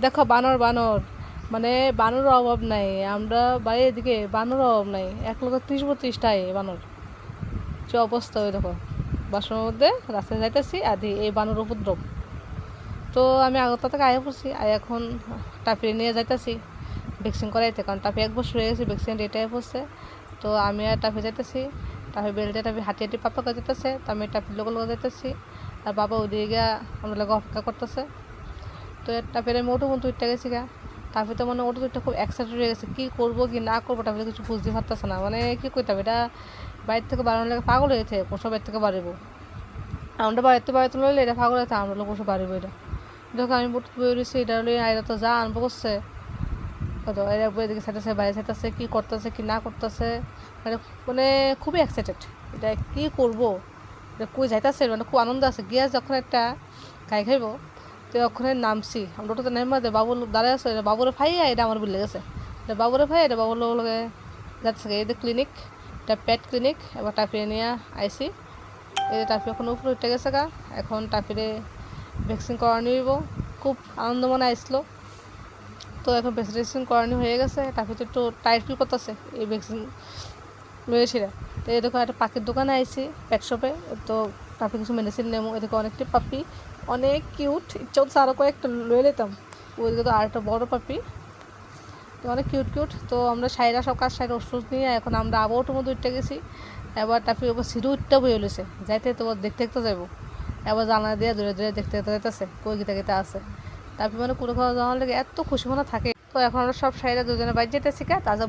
দেখো, বানর বানর। মানে বানরের অভাব নাই। আমরা বাড়ির এদিকে, বানরের অভাব নাই। এক লোক ত্রিশ বত্রিশটাই বানর। যে অবস্থা ওই দেখো। বাসনের মধ্যে রাস্তায় যাইতেছি, আদি এই বানর উপদ্রব। তো আমি আগরতলা থেকে আয়া পড়ছি, আয় এখন টাফি নিয়ে যাইতেছি, ভ্যাকসিন করাইতে। কারণ টাফি এক বছর হয়ে গেছে, ভ্যাকসিন ডেটাই পড়ছে। তো আমি আর টাফি যাইতেছি টাফি বেলতে টাফি হাঁটি পাপা করে যেতেছে তো আমি টাফির লোক লোক যাইতেছি। আর বাবা ওদিকে আমরা লোক অপেক্ষা করতেছে। তো টাফির আমি ওটু বন্ধু উঠতে গেছি গা। টাফি তো মানে ওটু উঠতে খুব এক্সাইটেড হয়ে গেছে। কী করব কি না করব টাফি কিছু বুঝতে পারতেছে না। মানে কী করতে হবে এটা? বাইরে থেকে বাড়ানোর লাগে পাগল হয়েছে পশু বাইর থেকে বাড়িব আমরা বাড়িতে বাড়িতে লইলে এটা পাগল হয়েছে আমরা পশু বাড়িব এটা। দেখো আমি বুট এটা হলে আয়রা তো যা আনব করছে। কত? এরা এদিকে সাইতেছে বাইরে সাইতেছে কী করতেছে, কি না করতেছে। মানে মানে খুবই এক্সাইটেড এটা কী করব? এটা কই যাইতেছে? মানে খুব আনন্দ আছে। গিয়া যখন একটা গাই খাইব তো ওখানে নামছি। আমরা তো নেমা দে বাবুর দাঁড়ায় আছে বাবুরে ফাইয়া এটা আমার বিলে গেছে বাবুরে ফাই এটা বাবুর লগে যাচ্ছে এই যে ক্লিনিক এটা পেট ক্লিনিক এবার টাফিয়ে নিয়ে আইসি এই টাফি এখন উপরে উঠে গেছে গা। এখন টাফিরে ভ্যাকসিন করানো হইব। খুব আনন্দ মনে আসলো তো এখন ভ্যাকসিনেশন করানো হয়ে গেছে। টাফি তো একটু টাইট ফিল করতেছে এই ভ্যাকসিন মেডিসিনে। তো এই দেখো একটা পাখির দোকানে আইছি পেট শপে তো টাফি কিছু মেডিসিন নেব এদিকে অনেকটি পাপি, অনেক কিউট ইচ্ছা হচ্ছে আরও কয়েকটা লয়ে নিতাম ওইদিকে তো আরেকটা বড় পাপি। তো অনেক কিউট কিউট তো আমরা সাইরা সব কাজ সাইরা ওষুধ নিয়ে এখন আমরা আবার ওটার মধ্যে উঠতে গেছি। এবার টাফি ওপর সিঁড়ি উঠতে বয়ে লইছে। যাইতে তো দেখতে দেখতে যাব এবার জানা দিয়ে দূরে দূরে দেখতে দেখতে যাইতেছে, কই গীতা গীতা আছে। তারপর মানে কোনো খাওয়া যাওয়ার লাগে এত খুশি মনে থাকে। তো এখন আমরা সব সাইরা দুজনে বাইরে যেতেছি কা তাজা